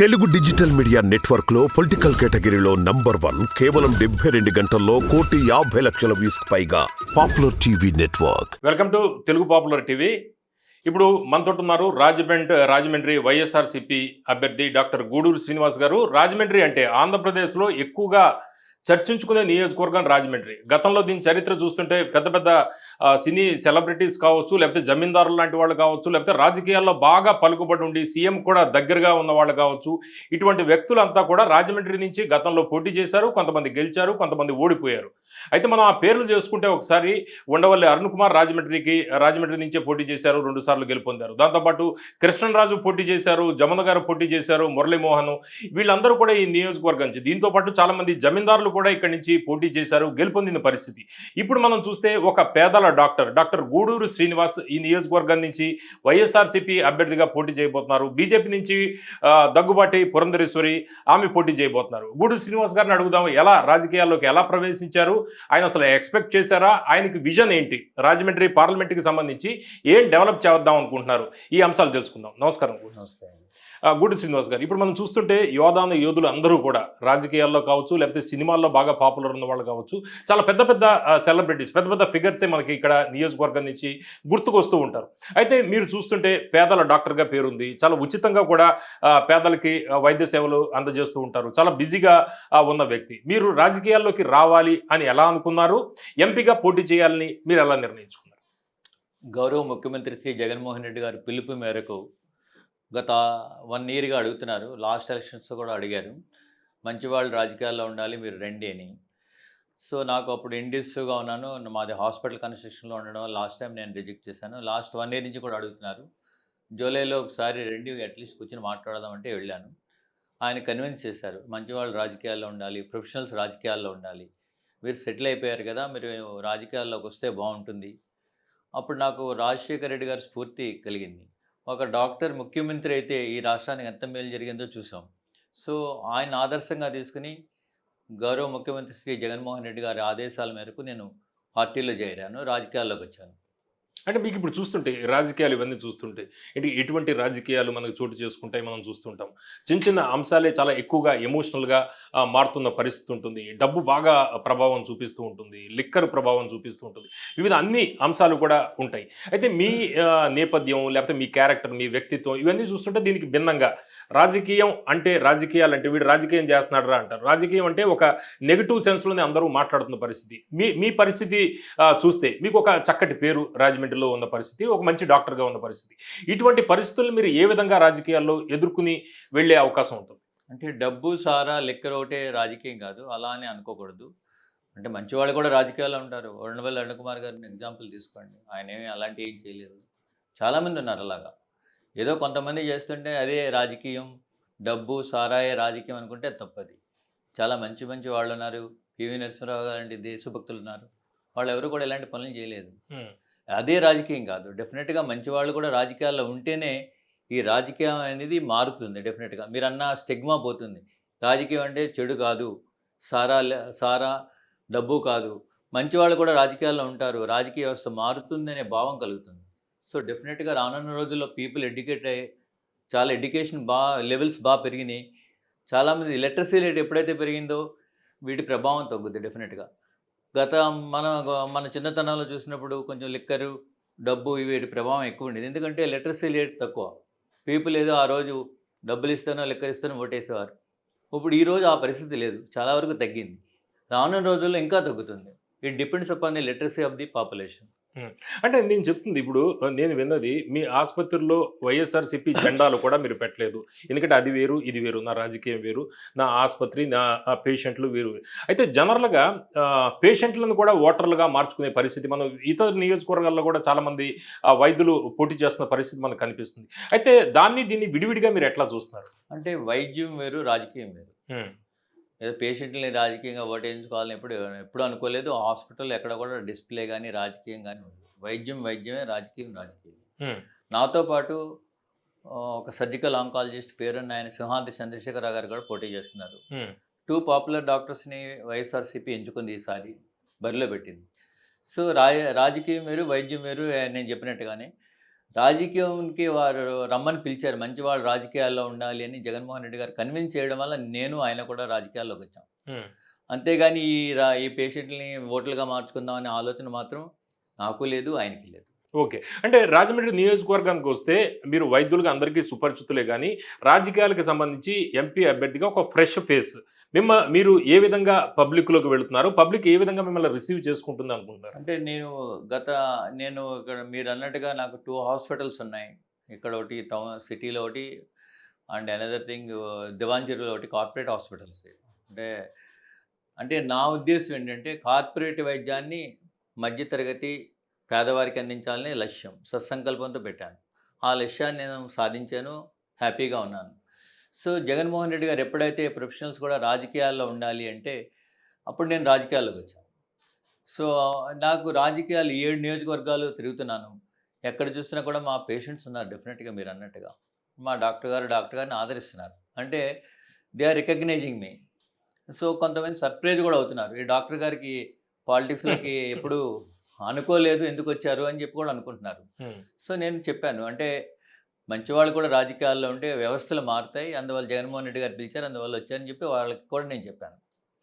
Telugu digital media నెట్వర్క్లో political కేటగిరీలో number one కేవలం డెబ్బై రెండు గంటల్లో కోటి యాభై లక్షల వ్యూస్ పైగా popular TV network. Welcome to Telugu popular TV. ఇప్పుడు మనతో ఉన్నారు రాజమండ్రి రాజమండ్రి వైఎస్ఆర్సిపి అభ్యర్థి డాక్టర్ గూడూరు శ్రీనివాస్ గారు. రాజమండ్రి అంటే ఆంధ్రప్రదేశ్లో ఎక్కువగా చర్చించుకునే నియోజకవర్గం రాజమండ్రి. గతంలో దీని చరిత్ర చూస్తుంటే పెద్ద పెద్ద సినీ సెలబ్రిటీస్ కావచ్చు లేకపోతే జమీందారులు లాంటి వాళ్ళు కావచ్చు లేకపోతే రాజకీయాల్లో బాగా పలుకుబడి ఉండి సీఎం కూడా దగ్గరగా ఉన్న వాళ్ళు కావచ్చు ఇటువంటి వ్యక్తులంతా కూడా రాజమండ్రి నుంచి గతంలో పోటీ చేశారు కొంతమంది గెలిచారు కొంతమంది ఓడిపోయారు. అయితే మనం ఆ పేర్లు చేసుకుంటే ఒకసారి ఉండవల్లి అరుణ్ కుమార్ రాజమండ్రికి రాజమండ్రి నుంచే పోటీ చేశారు రెండు సార్లు గెలుపొందారు. దాంతోపాటు కృష్ణరాజు పోటీ చేశారు జమన గారు పోటీ చేశారు మురళీమోహన్ వీళ్ళందరూ కూడా ఈ నియోజకవర్గం నుంచి. దీంతో పాటు చాలా మంది జమీందారులు కూడా ఇక్కడి నుంచి పోటీ చేశారు గెలుపొందిన పరిస్థితి. ఇప్పుడు మనం చూస్తే ఒక పేదల డాక్టర్ డాక్టర్ గూడూరు శ్రీనివాస్ ఈ నియోజకవర్గం నుంచి వైఎస్ఆర్సీపీ అభ్యర్థిగా పోటీ చేయబోతున్నారు. బీజేపీ నుంచి దగ్గుబాటి పురంధరేశ్వరి ఆమె పోటీ చేయబోతున్నారు. గూడూరు శ్రీనివాస్ గారిని అడుగుదాం ఎలా రాజకీయాల్లోకి ఎలా ప్రవేశించారు? ఆయన అసలు ఎక్స్పెక్ట్ చేశారా? ఆయనకి విజన్ ఏంటి? రాజమండ్రి పార్లమెంట్కి సంబంధించి ఏం డెవలప్ చేద్దాం అనుకుంటున్నారు? ఈ అంశాలు తెలుసుకుందాం. నమస్కారం. గూడూరు. గూడి శ్రీనివాస్ గారు. ఇప్పుడు మనం చూస్తుంటే యోధాన యోధులు అందరూ కూడా రాజకీయాల్లో కావచ్చు లేకపోతే సినిమాల్లో బాగా పాపులర్ ఉన్న వాళ్ళు కావచ్చు చాలా పెద్ద పెద్ద సెలబ్రిటీస్ పెద్ద పెద్ద ఫిగర్సే మనకి ఇక్కడ నియోజకవర్గం నుంచి గుర్తుకొస్తూ ఉంటారు. అయితే మీరు చూస్తుంటే పేదల డాక్టర్గా పేరుంది. చాలా ఉచితంగా కూడా పేదలకి వైద్య సేవలు అందజేస్తూ ఉంటారు. చాలా బిజీగా ఉన్న వ్యక్తి. మీరు రాజకీయాల్లోకి రావాలి అని ఎలా అనుకున్నారు? ఎంపీగా పోటీ చేయాలని మీరు ఎలా నిర్ణయించుకున్నారు? గౌరవ ముఖ్యమంత్రి శ్రీ జగన్మోహన్ రెడ్డి గారి పిలుపు మేరకు గత వన్ ఇయర్గా అడుగుతున్నారు. లాస్ట్ ఎలక్షన్స్ కూడా అడిగారు. మంచి వాళ్ళు రాజకీయాల్లో ఉండాలి మీరు రండి అని. సో నాకు అప్పుడు ఇండిస్గా ఉన్నాను. మాది హాస్పిటల్ కన్స్ట్రక్షన్లో ఉండడం లాస్ట్ టైం నేను రిజెక్ట్ చేశాను. లాస్ట్ వన్ ఇయర్ నుంచి కూడా అడుగుతున్నారు. జూలైలో ఒకసారి రెండు అట్లీస్ట్ కూర్చొని మాట్లాడదామంటే వెళ్ళాను. ఆయన కన్విన్స్ చేశారు. మంచి వాళ్ళు రాజకీయాల్లో ఉండాలి ప్రొఫెషనల్స్ రాజకీయాల్లో ఉండాలి. మీరు సెటిల్ అయిపోయారు కదా మీరు రాజకీయాల్లోకి వస్తే బాగుంటుంది. అప్పుడు నాకు రాజశేఖర రెడ్డి గారి స్ఫూర్తి కలిగింది. ఒక డాక్టర్ ముఖ్యమంత్రి అయితే ఈ రాష్ట్రానికి ఎంత మేలు జరిగిందో చూసాం. సో ఆయన ఆదర్శంగా తీసుకుని గౌరవ ముఖ్యమంత్రి శ్రీ జగన్మోహన్ రెడ్డి గారి ఆదేశాల మేరకు నేను పార్టీలో చేరాను రాజకీయాల్లోకి వచ్చాను. అంటే మీకు ఇప్పుడు చూస్తుంటే రాజకీయాలు ఇవన్నీ చూస్తుంటే అంటే ఎటువంటి రాజకీయాలు మనకు చోటు చేసుకుంటాయి మనం చూస్తుంటాం? చిన్న చిన్న అంశాలే చాలా ఎక్కువగా ఎమోషనల్గా మారుతున్న పరిస్థితి ఉంటుంది. డబ్బు బాగా ప్రభావం చూపిస్తూ ఉంటుంది. లిక్కర్ ప్రభావం చూపిస్తూ ఉంటుంది. వివిధ అన్ని అంశాలు కూడా ఉంటాయి. అయితే మీ నేపథ్యం లేకపోతే మీ క్యారెక్టర్ మీ వ్యక్తిత్వం ఇవన్నీ చూస్తుంటే దీనికి భిన్నంగా రాజకీయం అంటే రాజకీయాలు అంటే వీడు రాజకీయం చేస్తున్నాడు రా అంటారు. రాజకీయం అంటే ఒక నెగిటివ్ సెన్స్లోనే అందరూ మాట్లాడుతున్న పరిస్థితి. మీ మీ పరిస్థితి చూస్తే మీకు ఒక చక్కటి పేరు రాజమండ్రి రాజమండ్రిలో ఉన్న పరిస్థితి ఒక మంచి డాక్టర్గా ఉన్న పరిస్థితి. ఇటువంటి పరిస్థితులు మీరు ఏ విధంగా రాజకీయాల్లో ఎదుర్కొని వెళ్ళే అవకాశం ఉంటుంది? అంటే డబ్బు సారా లెక్కర్ ఒకటే రాజకీయం కాదు. అలా అని అనుకోకూడదు. అంటే మంచి వాళ్ళు కూడా రాజకీయాల్లో ఉంటారు. వరుణవల్లి అరుణ్ కుమార్ గారిని ఎగ్జాంపుల్ తీసుకోండి. ఆయన ఏమీ అలాంటి ఏం చేయలేదు. చాలామంది ఉన్నారు అలాగా. ఏదో కొంతమంది చేస్తుంటే అదే రాజకీయం. డబ్బు సారాయే రాజకీయం అనుకుంటే తప్పది. చాలా మంచి మంచి వాళ్ళు ఉన్నారు. పివి నరసింహరావు గారు లాంటి దేశభక్తులు ఉన్నారు. వాళ్ళు ఎవరు కూడా ఇలాంటి పనులు చేయలేదు. అదే రాజకీయం కాదు. డెఫినెట్గా మంచి వాళ్ళు కూడా రాజకీయాల్లో ఉంటేనే ఈ రాజకీయం అనేది మారుతుంది డెఫినెట్గా. మీరు అన్న స్టెగ్మా పోతుంది. రాజకీయం అంటే చెడు కాదు సారా సారా డబ్బు కాదు. మంచి వాళ్ళు కూడా రాజకీయాల్లో ఉంటారు. రాజకీయ వ్యవస్థ మారుతుంది అనే భావం కలుగుతుంది. సో డెఫినెట్గా రానున్న రోజుల్లో పీపుల్ ఎడ్యుకేట్ అయ్యి చాలా ఎడ్యుకేషన్ బాగా లెవెల్స్ బాగా పెరిగినాయి. చాలామంది లిటరసీ రేట్ ఎప్పుడైతే పెరిగిందో వీటి ప్రభావం తగ్గుద్ది డెఫినెట్గా. గత మన మన చిన్నతనంలో చూసినప్పుడు కొంచెం లిక్కరు డబ్బు ఇవి వీటి ప్రభావం ఎక్కువ ఉండేది. ఎందుకంటే లిటరసీ రేట్ తక్కువ. పీపుల్ ఏదో ఆ రోజు డబ్బులు ఇస్తానో లిక్కర్ ఇస్తానో ఓటేసేవారు. ఇప్పుడు ఈ రోజు ఆ పరిస్థితి లేదు. చాలా వరకు తగ్గింది. రానున్న రోజుల్లో ఇంకా తగ్గుతుంది. It depends upon the literacy of the population. అంటే నేను చెప్తుంది ఇప్పుడు నేను విన్నది మీ ఆసుపత్రిలో వైఎస్ఆర్సిపి జెండాలు కూడా మీరు పెట్టలేదు. ఎందుకంటే అది వేరు ఇది వేరు నా రాజకీయం వేరు నా ఆసుపత్రి నా పేషెంట్లు వేరు. అయితే జనరల్గా పేషెంట్లను కూడా ఓటర్లుగా మార్చుకునే పరిస్థితి మనం ఇతర నియోజకవర్గాల్లో కూడా చాలామంది ఆ, వైద్యులు పోటీ చేస్తున్న పరిస్థితి మనకు కనిపిస్తుంది. అయితే దాన్ని దీన్ని విడివిడిగా మీరు ఎట్లా చూస్తున్నారు? అంటే వైద్యం వేరు రాజకీయం వేరు. ఏదో పేషెంట్ని రాజకీయంగా ఓటేయించుకోవాలని ఎప్పుడు ఎప్పుడు అనుకోలేదు. హాస్పిటల్ ఎక్కడ కూడా డిస్ప్లే కానీ రాజకీయం కానీ వైద్యం వైద్యమే రాజకీయం రాజకీయం నాతో పాటు ఒక సర్జికల్ ఆంకాలజిస్ట్ పేరున్న ఆయన సింహాద్రి చంద్రశేఖరరావు గారు కూడా పోటీ చేస్తున్నారు. టూ పాపులర్ డాక్టర్స్ని వైఎస్ఆర్సీపీ ఎంచుకుంది ఈసారి బరిలో పెట్టింది. సో రాజకీయం వేరు వైద్యం వేరు నేను చెప్పినట్టుగానే రాజకీయంకి వారు రమ్మని పిలిచారు. మంచి వాళ్ళు రాజకీయాల్లో ఉండాలి అని జగన్మోహన్ రెడ్డి గారు కన్విన్స్ చేయడం వల్ల నేను ఆయన కూడా రాజకీయాల్లోకి వచ్చాం. అంతేగాని ఈ రా ఈ పేషెంట్ని ఓట్లుగా మార్చుకుందాం అనే ఆలోచన మాత్రం నాకు లేదు ఆయనకి లేదు. ఓకే. అంటే రాజమండ్రి నియోజకవర్గానికి వస్తే మీరు వైద్యులుగా అందరికీ సుపరిచితులే కానీ రాజకీయాలకు సంబంధించి ఎంపీ అభ్యర్థిగా ఒక ఫ్రెష్ ఫేస్. మిమ్మ మీరు ఏ విధంగా పబ్లిక్లోకి వెళుతున్నారు? పబ్లిక్ ఏ విధంగా మిమ్మల్ని రిసీవ్ చేసుకుంటుంది అనుకుంటున్నారు? అంటే నేను గత నేను ఇక్కడ మీరు అన్నట్టుగా నాకు టూ హాస్పిటల్స్ ఉన్నాయి. ఇక్కడ ఒకటి టౌన్ సిటీలో ఒకటి అండ్ అనదర్ థింగ్ దివాంజీరులో ఒకటి కార్పొరేట్ హాస్పిటల్స్. అంటే అంటే నా ఉద్దేశం ఏంటంటే కార్పొరేట్ వైద్యాన్ని మధ్యతరగతి పేదవారికి అందించాలనే లక్ష్యం సత్సంకల్పంతో పెట్టాను. ఆ లక్ష్యాన్ని నేను సాధించాను హ్యాపీగా ఉన్నాను. సో జగన్మోహన్ రెడ్డి గారు ఎప్పుడైతే ప్రొఫెషనల్స్ కూడా రాజకీయాల్లో ఉండాలి అంటే అప్పుడు నేను రాజకీయాల్లోకి వచ్చాను. సో నాకు రాజకీయాలు ఏడు నియోజకవర్గాలు తిరుగుతున్నాను. ఎక్కడ చూసినా కూడా మా పేషెంట్స్ ఉన్నారు డెఫినెట్గా మీరు అన్నట్టుగా. మా డాక్టర్ గారు డాక్టర్ గారిని ఆదరిస్తున్నారు. అంటే they are recognising me. So కొంతమంది సర్ప్రైజ్ కూడా అవుతున్నారు. ఈ డాక్టర్ గారికి పాలిటిక్స్లోకి ఎప్పుడు అనుకోలేదు ఎందుకు వచ్చారు అని చెప్పి కూడా అనుకుంటున్నారు. సో నేను చెప్పాను. అంటే మంచివాళ్ళు కూడా రాజకీయాల్లో ఉంటే వ్యవస్థలు మారుతాయి. అందువల్ల జగన్మోహన్ రెడ్డి గారు పిలిచారు అందువల్ల వచ్చారని చెప్పి వాళ్ళకి కూడా నేను చెప్పాను.